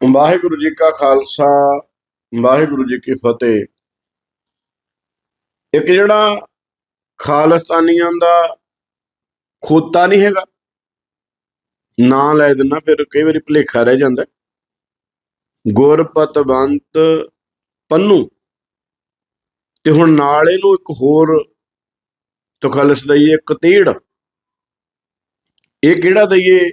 ਵਾਹਿਗੁਰੂ ਜੀ ਕਾ ਖਾਲਸਾ, ਵਾਹਿਗੁਰੂ ਜੀ ਕੀ ਫਤਿਹ। ਇੱਕ ਜਿਹੜਾ ਖਾਲਸਤਾਨੀਆਂ ਦਾ ਖੋਤਾ ਨਹੀਂ ਹੈਗਾ, ਨਾਂ ਲੈ ਦਿੰਨਾ ਫਿਰ ਕਈ ਵਾਰੀ ਭੁਲੇਖਾ ਰਹਿ ਜਾਂਦਾ। ਗੁਰਪਤਵੰਤ ਪੰਨੂ। ਤੇ ਹੁਣ ਨਾਲ ਇਹਨੂੰ ਇੱਕ ਹੋਰ ਤੁਖਲਸ ਦਈਏ ਕਤੀੜ ਇਹ ਕਿਹੜਾ ਦਈਏ?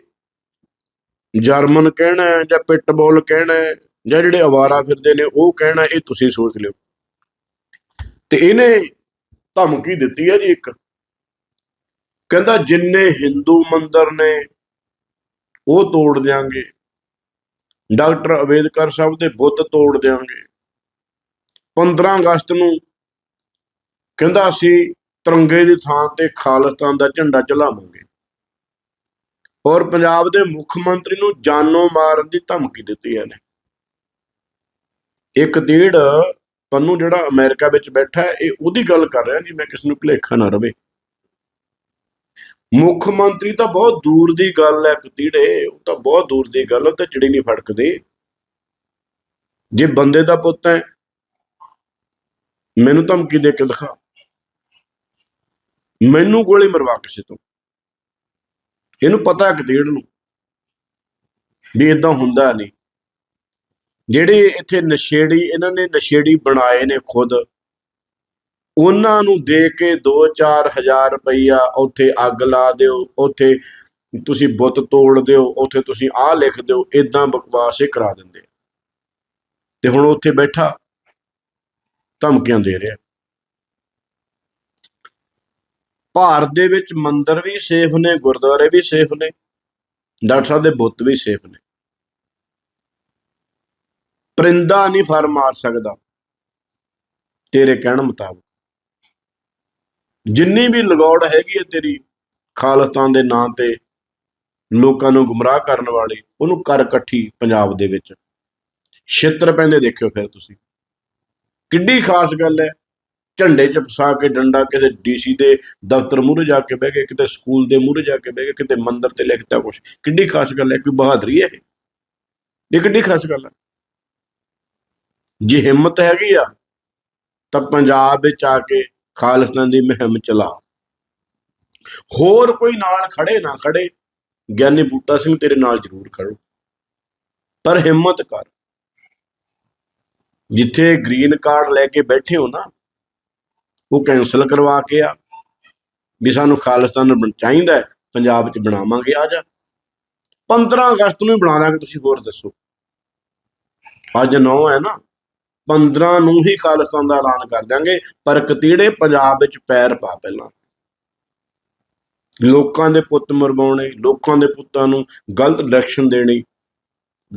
ਜਰਮਨ ਕਹਿਣਾ ਹੈ ਜਾਂ ਪਿਟਬੁਲ ਕਹਿਣਾ ਹੈ ਜਾਂ ਜਿਹੜੇ ਅਵਾਰਾ ਫਿਰਦੇ ਨੇ ਉਹ ਕਹਿਣਾ ਇਹ ਤੁਸੀਂ ਸੋਚ ਲਿਓ। ਤੇ ਇਹਨੇ ਧਮਕੀ ਦਿੱਤੀ ਹੈ ਜੀ ਇੱਕ। ਕਹਿੰਦਾ ਜਿੰਨੇ ਹਿੰਦੂ ਮੰਦਰ ਨੇ ਉਹ ਤੋੜ ਦਿਆਂਗੇ। ਡਾਕਟਰ ਅਬੇਦਕਰ ਸਾਹਿਬ ਦੇ ਬੁੱਤ ਤੋੜ ਦਿਆਂਗੇ। 15 ਅਗਸਤ ਨੂੰ ਕਹਿੰਦਾ ਅਸੀਂ ਤਿਰੰਗੇ ਦੀ ਥਾਂ ਤੇ ਖਾਲਸਤਾਨ ਦਾ ਝੰਡਾ ਚਲਾਵਾਂਗੇ। ਔਰ ਪੰਜਾਬ ਦੇ ਮੁੱਖ ਮੰਤਰੀ ਨੂੰ ਜਾਨੋਂ ਮਾਰਨ ਦੀ ਧਮਕੀ ਦਿੱਤੀ ਇਹਨੇ। ਇੱਕ ਡੇਢ ਪੰਨੂ ਜਿਹੜਾ ਅਮਰੀਕਾ ਵਿੱਚ ਬੈਠਾ ਹੈ, ਇਹ ਉਹਦੀ ਗੱਲ ਕਰ ਰਿਹਾ ਜੀ ਮੈਂ ਕਿਸ ਨੂੰ ਭੁਲੇਖਾ ਨਾ ਰਵੇ। ਮੁੱਖ ਮੰਤਰੀ ਤਾਂ ਬਹੁਤ ਦੂਰ ਦੀ ਗੱਲ ਹੈ ਕਤੀੜੇ ਉਹ ਤਾਂ ਬਹੁਤ ਦੂਰ ਦੀ ਗੱਲ ਹੈ, ਉਹ ਤਾਂ ਚਿੜੀ ਨਹੀਂ ਫੜਕਦੇ। ਜੇ ਬੰਦੇ ਦਾ ਪੁੱਤ ਹੈ, ਮੈਨੂੰ ਧਮਕੀ ਦੇ ਕੇ ਦਿਖਾ। ਮੈਨੂੰ ਗੋਲੀ ਮਰਵਾ ਕਿਸੇ ਤੋਂ ਇਹਨੂੰ ਪਤਾ ਕਤੀੜ ਨੂੰ ਵੀ ਇਦਾਂ ਹੁੰਦਾ ਨਹੀਂ। ਜਿਹੜੇ ਇੱਥੇ ਨਸ਼ੇੜੀ, ਇਹਨਾਂ ਨੇ ਨਸ਼ੇੜੀ ਬਣਾਏ ਨੇ ਖੁਦ। ਉਹਨਾਂ ਨੂੰ ਦੇ ਕੇ 2-4 ਹਜ਼ਾਰ ਰੁਪਈਆ ਉੱਥੇ ਅੱਗ ਲਾ ਦਿਓ, ਉੱਥੇ ਤੁਸੀਂ ਬੁੱਤ ਤੋੜ ਦਿਓ, ਉੱਥੇ ਤੁਸੀਂ ਆਹ ਲਿਖ ਦਿਓ ਇਦਾਂ ਬਕਵਾਸ ਇਹ ਕਰਾ ਦਿੰਦੇ ਤੇ ਹੁਣ ਉੱਥੇ ਬੈਠਾ, ਧਮਕੀਆਂ ਦੇ ਰਿਹਾ। ਭਾਰਤ ਦੇ ਵਿੱਚ ਮੰਦਰ ਵੀ ਸੇਫ ਨੇ, ਗੁਰਦੁਆਰੇ ਵੀ ਸੇਫ ਨੇ, ਡਾਕਟਰ ਸਾਹਿਬ ਦੇ ਬੁੱਤ ਵੀ ਸੇਫ ਨੇ। ਪਰਿੰਦਾ ਨਹੀਂ ਫਰ ਮਾਰ ਸਕਦਾ, ਤੇਰੇ ਕਹਿਣ ਮੁਤਾਬਕ। ਜਿੰਨੀ ਵੀ ਲਗੌੜ ਹੈਗੀ ਹੈ ਤੇਰੀ ਖਾਲਸਤਾਨ ਦੇ ਨਾਂ ਤੇ, ਲੋਕਾਂ ਨੂੰ ਗੁੰਮਰਾਹ ਕਰਨ ਵਾਲੀ, ਉਹਨੂੰ ਕਰ ਇਕੱਠੀ ਪੰਜਾਬ ਦੇ ਵਿੱਚ। ਛਿੱਤਰ ਪੈਂਦੇ ਦੇਖਿਓ ਫਿਰ ਤੁਸੀਂ। ਕਿੱਡੀ ਖਾਸ ਗੱਲ ਹੈ। ਝੰਡੇ 'ਚ ਫਸਾ ਕੇ ਡੰਡਾ ਕਿਤੇ ਡੀਸੀ ਦੇ ਦਫ਼ਤਰ ਮੂਹਰੇ ਜਾ ਕੇ ਬਹਿ ਗਏ, ਕਿਤੇ ਸਕੂਲ ਦੇ ਮੂਹਰੇ ਜਾ ਕੇ ਬਹਿ ਗਏ, ਕਿਤੇ ਮੰਦਿਰ ਤੇ ਲਿਖਤਾ ਕੁਛ। ਕਿੱਡੀ ਖਾਸ ਗੱਲ ਹੈ, ਕੋਈ ਬਹਾਦਰੀ ਹੈ ਇਹ? ਇਹ ਕਿੱਡੀ ਖਾਸ ਗੱਲ ਹੈ। ਜੇ ਹਿੰਮਤ ਹੈਗੀ ਆ, ਤਾਂ ਪੰਜਾਬ ਵਿੱਚ ਆ ਕੇ ਖਾਲਿਸਤਾਨ ਦੀ ਮੁਹਿੰਮ ਚਲਾ। ਹੋਰ ਕੋਈ ਨਾਲ ਖੜੇ, ਨਾ ਖੜੇ, ਗਿਆਨੀ ਬੂਟਾ ਸਿੰਘ ਤੇਰੇ ਨਾਲ ਜ਼ਰੂਰ ਖੜੋ। ਪਰ ਹਿੰਮਤ ਕਰ। ਜਿੱਥੇ ਗ੍ਰੀਨ ਕਾਰਡ ਲੈ ਕੇ ਬੈਠੇ ਹੋ ਨਾ ਉਹ ਕੈਨਸਲ ਕਰਵਾ ਕੇ ਆ। ਵੀ ਸਾਨੂੰ ਖਾਲਿਸਤਾਨ ਬਣ- ਚਾਹੀਦਾ ਪੰਜਾਬ 'ਚ ਬਣਾਵਾਂਗੇ ਆ ਜਾ 15 ਅਗਸਤ ਨੂੰ ਹੀ ਬਣਾ ਦਾਂਗੇ, ਤੁਸੀਂ ਹੋਰ ਦੱਸੋ। ਅੱਜ 9 ਹੈ ਨਾ। 15 ਨੂੰ ਹੀ ਖਾਲਿਸਤਾਨ ਦਾ ਐਲਾਨ ਕਰ ਦਾਂਗੇ ਪਰ ਕਤੀੜੇ ਪੰਜਾਬ ਵਿੱਚ ਪੈਰ ਪਾ ਪਹਿਲਾਂ। ਲੋਕਾਂ ਦੇ ਪੁੱਤ ਮਰਵਾਉਣੇ, ਲੋਕਾਂ ਦੇ ਪੁੱਤਾਂ ਨੂੰ ਗਲਤ ਡਾਇਰੈਕਸ਼ਨ ਦੇਣੀ,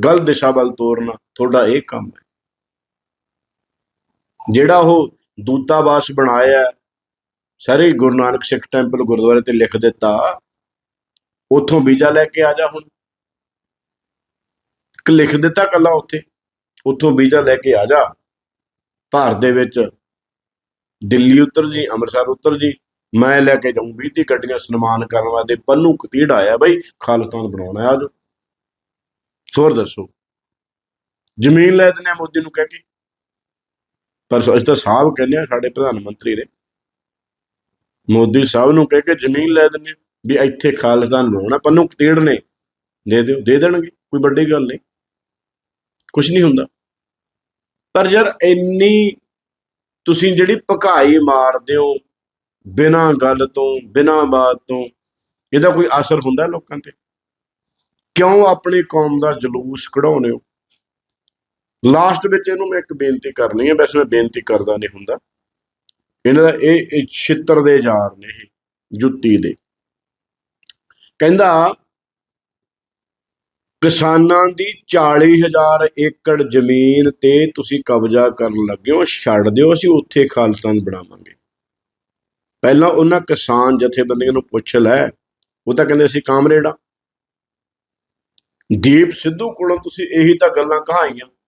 ਗਲਤ ਦਿਸ਼ਾ ਵੱਲ ਤੋਰਨਾ, ਤੁਹਾਡਾ ਇਹ ਕੰਮ ਹੈ। ਜਿਹੜਾ ਉਹ ਦੂਤਾਵਾਸ ਬਣਾਇਆ ਸਾਰੇ ਗੁਰੂ ਨਾਨਕ ਸਿੱਖ ਟੈਂਪਲ ਗੁਰਦੁਆਰੇ ਤੇ ਲਿਖ ਦਿੱਤਾ। ਉਥੋਂ ਵੀਜ਼ਾ ਲੈ ਕੇ ਆ ਜਾ ਹੁਣ। ਕਿ ਲਿਖ ਦਿੱਤਾ ਕੱਲਾ ਉੱਥੇ। ਉਥੋਂ ਵੀਜ਼ਾ ਲੈ ਕੇ ਆ ਜਾ। ਭਾਰਤ ਦੇ ਵਿੱਚ ਦਿੱਲੀ ਉਤਰ ਜੀ, ਅੰਮ੍ਰਿਤਸਰ ਉਤਰ ਜੀ। ਮੈਂ ਲੈ ਕੇ ਜਾਊਂ। 20 ਦੀ ਗੱਡੀਆਂ ਸਨਮਾਨ ਕਰਨ ਵਾਸਤੇ ਪੰਨੂ ਕਤੀੜ ਆਇਆ ਬਈ, ਖਾਲਸਤਾਨ ਬਣਾਉਣਾ ਆ ਜੋ ਹੋਰ ਦੱਸੋ। ਜ਼ਮੀਨ ਲੈ ਦਿੰਦੇ ਆ ਮੋਦੀ ਨੂੰ ਕਹਿ ਕੇ। ਪਰ ਅਸੀਂ ਤਾਂ ਸਾਹਿਬ ਕਹਿੰਦੇ ਆ ਸਾਡੇ ਪ੍ਰਧਾਨ ਮੰਤਰੀ ਨੇ। ਮੋਦੀ ਸਾਹਿਬ ਨੂੰ ਕਹਿ ਕੇ ਜ਼ਮੀਨ ਲੈ ਦਿੰਦੇ ਆ ਵੀ ਇੱਥੇ ਖਾਲਿਸਤਾਨ ਬਣਾਉਣਾ ਪੰਨੂ ਕਤੀੜ ਨੇ, ਦੇ ਦਿਓ, ਦੇ ਦੇਣਗੇ, ਕੋਈ ਵੱਡੀ ਗੱਲ ਨਹੀਂ। ਕੁਝ ਨਹੀਂ ਹੁੰਦਾ। ਪਰ ਯਾਰ ਇੰਨੀ ਤੁਸੀਂ ਜਿਹੜੀ ਭਕਾਈ ਮਾਰਦੇ ਹੋ, ਬਿਨਾਂ ਗੱਲ ਤੋਂ, ਬਿਨਾਂ ਬਾਤ ਤੋਂ, ਇਹਦਾ ਕੋਈ ਅਸਰ ਹੁੰਦਾ ਲੋਕਾਂ ਤੇ? ਕਿਉਂ ਆਪਣੀ ਕੌਮ ਦਾ ਜਲੂਸ ਕਢਾਉਂਦੇ ਹੋ? ਲਾਸਟ ਵਿੱਚ ਇਹਨੂੰ ਮੈਂ ਇੱਕ ਬੇਨਤੀ ਕਰਨੀ ਹੈ, ਵੈਸੇ ਮੈਂ ਬੇਨਤੀ ਕਰਦਾ ਨਹੀਂ ਹੁੰਦਾ। ਇਹਨਾਂ ਦਾ ਇਹ ਛਿੱਤਰ ਦੇ ਯਾਰ ਨੇ ਇਹ, ਜੁੱਤੀ ਦੇ। ਕਹਿੰਦਾ, ਕਿਸਾਨਾਂ ਦੀ 40000 ਏਕੜ ਜ਼ਮੀਨ ਤੇ ਤੁਸੀਂ ਕਬਜ਼ਾ ਕਰਨ ਲੱਗੇ ਹੋ ਛੱਡ ਦਿਓ, ਅਸੀਂ ਉੱਥੇ ਖਾਲਿਸਤਾਨ ਬਣਾਵਾਂਗੇ। ਪਹਿਲਾਂ ਉਹਨਾਂ ਕਿਸਾਨ ਜਥੇਬੰਦੀਆਂ ਨੂੰ ਪੁੱਛ ਲੈ, ਉਹ ਤਾਂ ਕਹਿੰਦੇ ਅਸੀਂ ਕਾਮਰੇਡ ਆ। ਦੀਪ ਸਿੱਧੂ ਕੋਲੋਂ ਤੁਸੀਂ ਇਹੀ ਤਾਂ ਗੱਲਾਂ ਕਹਾਈਆਂ।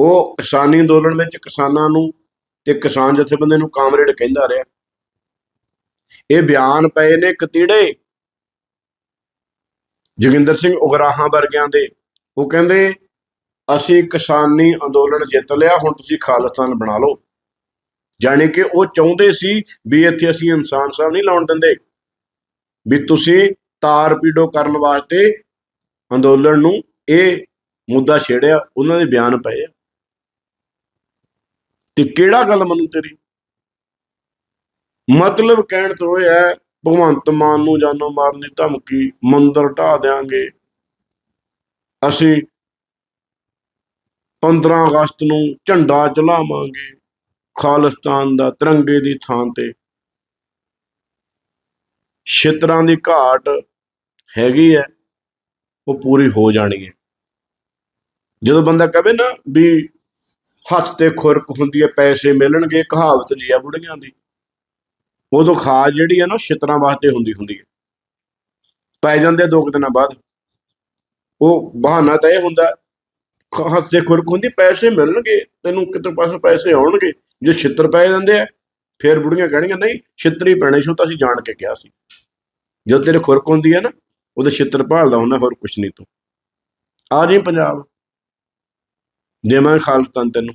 ਉਹ ਕਿਸਾਨੀ ਅੰਦੋਲਨ ਵਿੱਚ ਕਿਸਾਨਾਂ ਨੂੰ ਤੇ ਕਿਸਾਨ ਜਥੇਬੰਦੀਆਂ ਨੂੰ ਕਾਮਰੇਡ ਕਹਿੰਦਾ ਰਿਹਾ। ਇਹ ਬਿਆਨ ਪਏ ਨੇ ਕਤੀੜੇ ਜੋਗਿੰਦਰ ਸਿੰਘ ਉਗਰਾਹਾਂ ਵਰਗਿਆਂ ਦੇ। ਉਹ ਕਹਿੰਦੇ, ਅਸੀਂ ਕਿਸਾਨੀ ਅੰਦੋਲਨ ਜਿੱਤ ਲਿਆ, ਹੁਣ ਤੁਸੀਂ ਖਾਲਿਸਤਾਨ ਬਣਾ ਲਓ। ਜਾਣੀ ਕਿ ਉਹ ਚਾਹੁੰਦੇ ਸੀ ਵੀ ਇੱਥੇ ਅਸੀਂ ਇਨਸਾਨ ਸਾਹਿਬ ਨਹੀਂ ਲਾਉਣ ਦਿੰਦੇ, ਵੀ ਤੁਸੀਂ ਤਾਰ ਪੀੜੋ ਕਰਨ ਵਾਸਤੇ ਅੰਦੋਲਨ ਨੂੰ ਇਹ ਮੁੱਦਾ ਛੇੜਿਆ। ਉਹਨਾਂ ਦੇ ਬਿਆਨ ਪਏ ਆ। ਤੇ ਕਿਹੜਾ ਗੱਲ ਮੰਨੂ ਤੇਰੀ? ਮਤਲਬ ਕਹਿਣ ਤੋਂ ਇਹ ਹੈ, ਭਗਵੰਤ ਮਾਨ ਨੂੰ ਜਾਨੋਂ ਮਾਰਨ ਦੀ ਧਮਕੀ, ਮੰਦਰ ਢਾ ਦੇਾਂਗੇ ਅਸੀਂ 15 ਅਗਸਤ ਨੂੰ ਝੰਡਾ ਚਲਾਵਾਂਗੇ ਖਾਲਿਸਤਾਨ ਦਾ ਤਿਰੰਗੇ ਦੀ ਥਾਂ ਤੇ। ਛਿੱਤਰਾਂ ਦੀ ਘਾਟ ਹੈਗੀ ਹੈ, ਉਹ ਪੂਰੀ ਹੋ ਜਾਣੀ ਹੈ। ਜਦੋਂ ਬੰਦਾ ਕਹੇ ਨਾ ਵੀ ਹੱਥ ਤੇ ਖੁਰਕ ਹੁੰਦੀ ਹੈ, ਪੈਸੇ ਮਿਲਣਗੇ, ਕਹਾਵਤ ਜੀ ਆ ਬੁੜੀਆਂ ਦੀ। ਉਦੋਂ ਖਾਦ ਜਿਹੜੀ ਹੈ ਨਾ, ਛਿੱਤਰਾਂ ਵਾਸਤੇ ਹੁੰਦੀ ਹੁੰਦੀ ਹੈ। ਪੈ ਜਾਂਦੇ ਆ ਦੋ ਕੁ ਦਿਨਾਂ ਬਾਅਦ। ਉਹ ਬਹਾਨਾ ਤਾਂ ਇਹ ਹੁੰਦਾ, ਖ- ਹੱਥ ਤੇ ਖੁਰਕ ਹੁੰਦੀ, ਪੈਸੇ ਮਿਲਣਗੇ, ਤੈਨੂੰ ਕਿਤੇ ਪਾਸੋਂ ਪੈਸੇ ਆਉਣਗੇ? ਜੇ ਛਿੱਤਰ ਪੈ ਜਾਂਦੇ ਆ, ਫਿਰ ਬੁੜੀਆਂ ਕਹਿਣਗੀਆਂ, ਨਹੀਂ, ਛਿੱਤਰੀ ਪੈਣੇ ਸ਼ੋ ਤਾਂ ਅਸੀਂ ਜਾਣ ਕੇ ਕਿਹਾ ਸੀ। ਜਦੋਂ ਤੇਰੇ ਖੁਰਕ ਹੁੰਦੀ ਹੈ ਨਾ, ਉਹਦੇ ਛਿੱਤਰ ਭਾਲਦਾ ਹੁੰਦਾ, ਹੋਰ ਕੁਛ ਨਹੀਂ ਤੂੰ। ਆ ਜੀ ਪੰਜਾਬ। ਦੇਵਾਂ ਖਾਲਸਤਾਨ ਤੈਨੂੰ।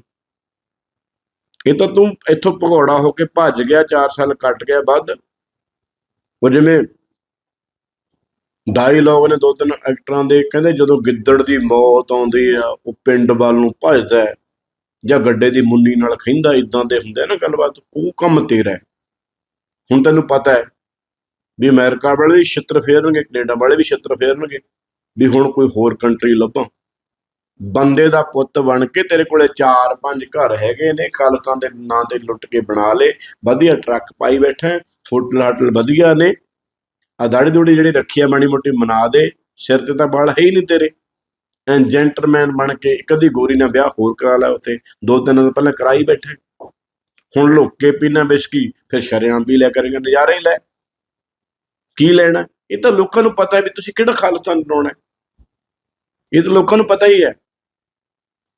ਇਹ ਤਾਂ ਤੂੰ ਇੱਥੋਂ ਭਗੌੜਾ ਹੋ ਕੇ ਭੱਜ ਗਿਆ 4 ਸਾਲ ਕੱਟ ਗਿਆ ਵੱਧ। ਉਹ ਜਿਵੇਂ ਡਾਇਲੌਗ ਨੇ ਦੋ ਤਿੰਨ ਐਕਟਰਾਂ ਦੇ, ਕਹਿੰਦੇ ਜਦੋਂ ਗਿੱਦੜ ਦੀ ਮੌਤ ਆਉਂਦੀ ਆ, ਉਹ ਪਿੰਡ ਵੱਲ ਨੂੰ ਭੱਜਦਾ ਜਾਂ ਗੱਡੇ ਦੀ ਮੁੰਨੀ ਨਾਲ ਖਿੰਦਾ ਇਦਾਂ ਦੇ ਹੁੰਦੇ ਨਾ ਗੱਲਬਾਤ, ਉਹ ਕੰਮ ਤੇਰਾ ਹੁਣ ਤੈਨੂੰ ਪਤਾ ਹੈ ਵੀ ਅਮਰੀਕਾ ਵਾਲੇ ਵੀ ਛਿੱਤਰ ਫੇਰਨਗੇ, ਕੈਨੇਡਾ ਵਾਲੇ ਵੀ ਛਿੱਤਰ ਫੇਰਨਗੇ, ਵੀ ਹੁਣ ਕੋਈ ਹੋਰ ਕੰਟਰੀ ਲੱਭਾਂ। ਬੰਦੇ ਦਾ ਪੁੱਤ ਬਣ ਕੇ ਤੇਰੇ ਕੋਲੇ 4-5 ਘਰ ਹੈਗੇ ਨੇ ਖਾਲਕਾਂ ਦੇ ਨਾਂ ਤੇ ਲੁੱਟ ਕੇ ਬਣਾ ਲੇ ਵਧੀਆ ਟਰੱਕ ਪਾਈ ਬੈਠਾ ਹੋਟਲ ਹਾਟਲ ਵਧੀਆ ਨੇ ਆ ਦਾੜੀ ਦੂੜੀ ਜਿਹੜੀ ਰੱਖੀ ਆ, ਮਾੜੀ ਮੋਟੀ ਮਨਾ ਦੇ, ਸਿਰ ਤੇ ਤਾਂ ਵਾਲ ਹੈ ਹੀ ਨਹੀਂ ਤੇਰੇ। ਐਂ ਜੈਂਟਲਮੈਨ ਬਣ ਕੇ ਇੱਕ ਅੱਧੀ ਗੋਰੀ ਨਾਲ ਵਿਆਹ ਹੋਰ ਕਰਾ ਲੈ ਉੱਥੇ, ਦੋ ਤਿੰਨ ਦਿਨ ਪਹਿਲਾਂ ਕਰਾਈ ਬੈਠੇ ਹੁਣ ਲੁੱਕ ਕੇ ਪੀਣਾ ਬਿਸਕੀ, ਫਿਰ ਸ਼ਰਿਆਂ ਪੀ ਲਿਆ ਕਰੇਗਾ, ਨਜ਼ਾਰੇ ਹੀ ਲੈ। ਕੀ ਲੈਣਾ? ਇਹ ਤਾਂ ਲੋਕਾਂ ਨੂੰ ਪਤਾ ਹੈ ਵੀ ਤੁਸੀਂ ਕਿਹੜਾ ਖਾਲਸਾ ਬਣਾਉਣਾ ਇਹ ਤਾਂ ਲੋਕਾਂ ਨੂੰ ਪਤਾ ਹੀ ਹੈ।